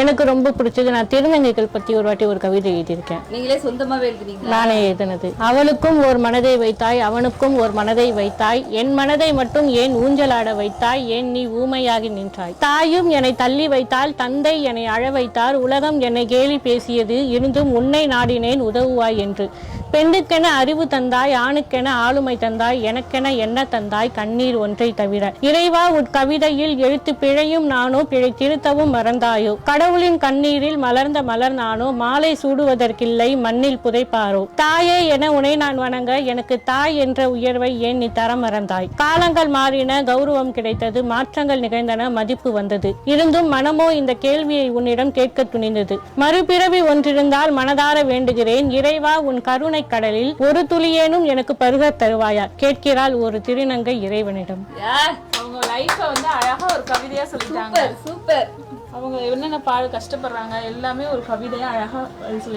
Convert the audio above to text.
எனக்கு ரொம்ப பிடிச்சது நான் திருநங்கைகள் பத்தி ஒரு வாட்டி ஒரு கவிதை எழுதியிருக்கேன். நீங்களே சொந்தமாவே எழுதுனீங்களா? நானே எழுதினது. அவளுக்கும் ஒரு மனதை வைத்தாய் அவனுக்கும் ஒரு மனதை வைத்தாய் என் மனதை மட்டும் ஏன் ஊஞ்சலாட வைத்தாய் ஏன் நீ ஊமையாகி நின்றாய்? தாயும் என்னை தள்ளி வைத்தால் தந்தை என்னை அழ வைத்தார் உலகம் என்னை கேலி பேசியது இருந்தும் உன்னை நாடினேன் உதவுவாய் என்று. பெண்ணுக்கென அறிவு தந்தாய் ஆணுக்கென ஆளுமை தந்தாய் எனக்கென என்ன தந்தாய் கண்ணீர் ஒன்றை தவிர. இறைவா உன் கவிதையில் எழுத்து பிழையும் நானோ பிழை திருத்தவும் மறந்தாயோ? கடவுளின் கண்ணீரில் மலர்ந்த மலர் நானோ மாலை சூடுவதற்கில்லை மண்ணில் புதைப்பாரோ? தாயே என உனை நான் வணங்க எனக்கு தாய் என்ற உயர்வை ஏன் நீ தர மறந்தாய்? காலங்கள் மாறின கௌரவம் கிடைத்தது மாற்றங்கள் நிகழ்ந்தன மதிப்பு வந்தது. இருந்தும் மனமோ இந்த கேள்வியை உன்னிடம் கேட்க துணிந்தது. மறுபிறவி ஒன்றிருந்தால் மனதார வேண்டுகிறேன். இறைவா உன் கருணை கடலில் ஒரு துளியேனும் எனக்கு பருக தருவாயா? கேட்கிறாள் ஒரு திருநங்கை இறைவனிடம். அவங்க லைஃப்பை வந்து அழகா ஒரு கவிதையா சொல்லிட்டாங்க. Super super. அவங்க என்னென்ன பாடு கஷ்டப்படுறாங்க எல்லாமே ஒரு கவிதையா அழகா சொல்லி